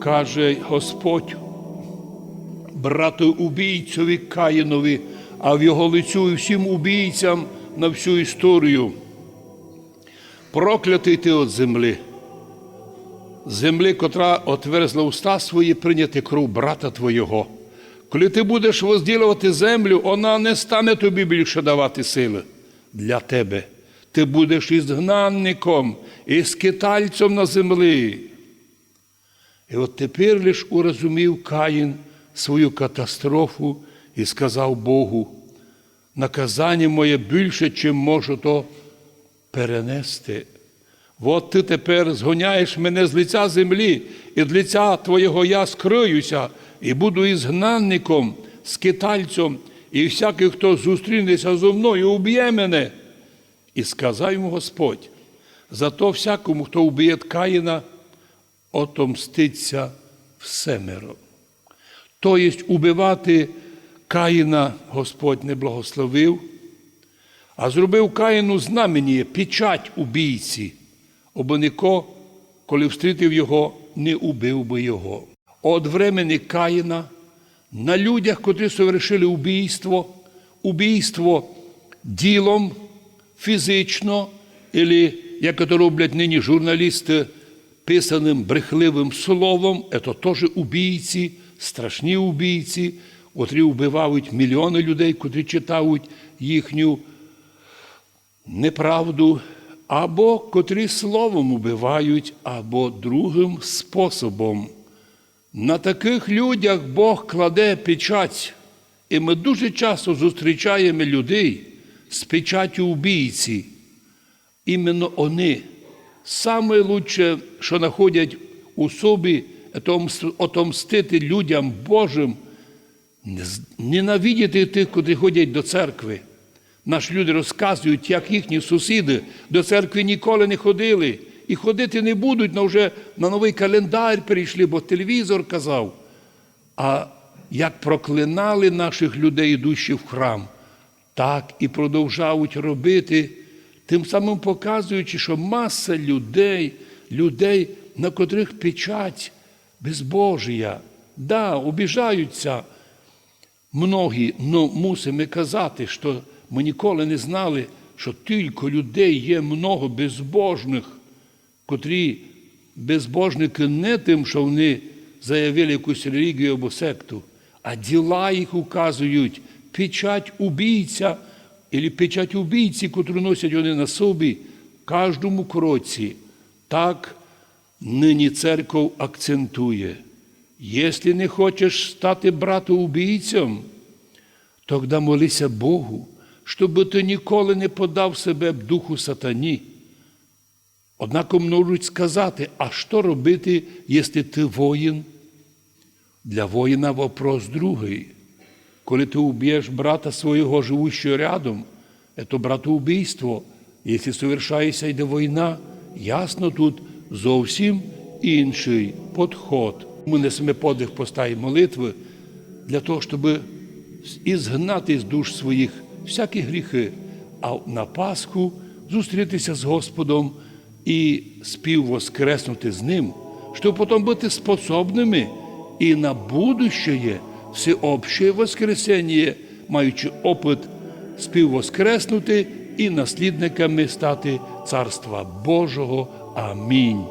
каже Господь, брату убійцеві Каїнові, а в його лицю і всім убійцям на всю історію. Проклятий ти от землі, землі, котра отверзла уста свої прийняти кров брата твого. Коли ти будеш розділувати землю, вона не стане тобі більше давати сили для тебе. Ти будеш ізгнанником і скитальцем на землі. І от тепер лиш урозумів Каїн свою катастрофу і сказав Богу, наказання моє більше, чим можу то перенести. От ти тепер згоняєш мене з лиця землі, і з лиця Твого я скриюся, і буду ізгнанником, скитальцем, і всякий, хто зустрінеться зо мною, уб'є мене. І сказав йому Господь, зато всякому, хто вб'є Каїна, отомститься всемиро. Тобто убивати Каїна Господь не благословив, а зробив Каїну знамені, печать убійці, або ніко, коли встрітив його, не убив би його. От времени Каїна на людях, котрі совершили убійство, убійство ділом фізично, або, як це роблять нині журналісти, писаним брехливим словом, це теж убійці, страшні убійці, котрі вбивають мільйони людей, котрі читають їхню неправду, або котрі словом убивають, або другим способом. На таких людях Бог кладе печать, і ми дуже часто зустрічаємо людей з печаттю убійці. Іменно вони саме лучше, що знаходять у собі, отомстити людям Божим, ненавидіти тих, котрі ходять до церкви. Наші люди розказують, як їхні сусіди до церкви ніколи не ходили і ходити не будуть, але вже на новий календар перейшли, бо телевізор казав. А як проклинали наших людей, йдущих в храм, так і продовжають робити, тим самим показуючи, що маса людей, людей, на котрих печать безбожія, да, обіжаються многі, але мусимо казати, що ми ніколи не знали, що тільки людей є много безбожних, котрі безбожники не тим, що вони заявили якусь релігію або секту, а діла їх указують, печать убійця, або печать убійці, котру носять вони на собі в кожному кроці. Так нині церков акцентує. Якщо не хочеш стати брату-убійцем, тоді молися Богу, щоб ти ніколи не подав себе духу сатані. Однак можуть сказати, а що робити, якщо ти воїн? Для воїна вопрос другий. Коли ти уб'єш брата свого, живущого рядом, це братоубійство. Якщо совершається йде війна, ясно тут зовсім інший підход. Ми несемо подих поста і молитви для того, щоб ізгнати з душ своїх всякі гріхи, а на Пасху зустрітися з Господом і співвоскреснути з Ним, щоб потім бути способними і на будущее всеобще воскресення, маючи опит співвоскреснути і наслідниками стати Царства Божого. Амінь.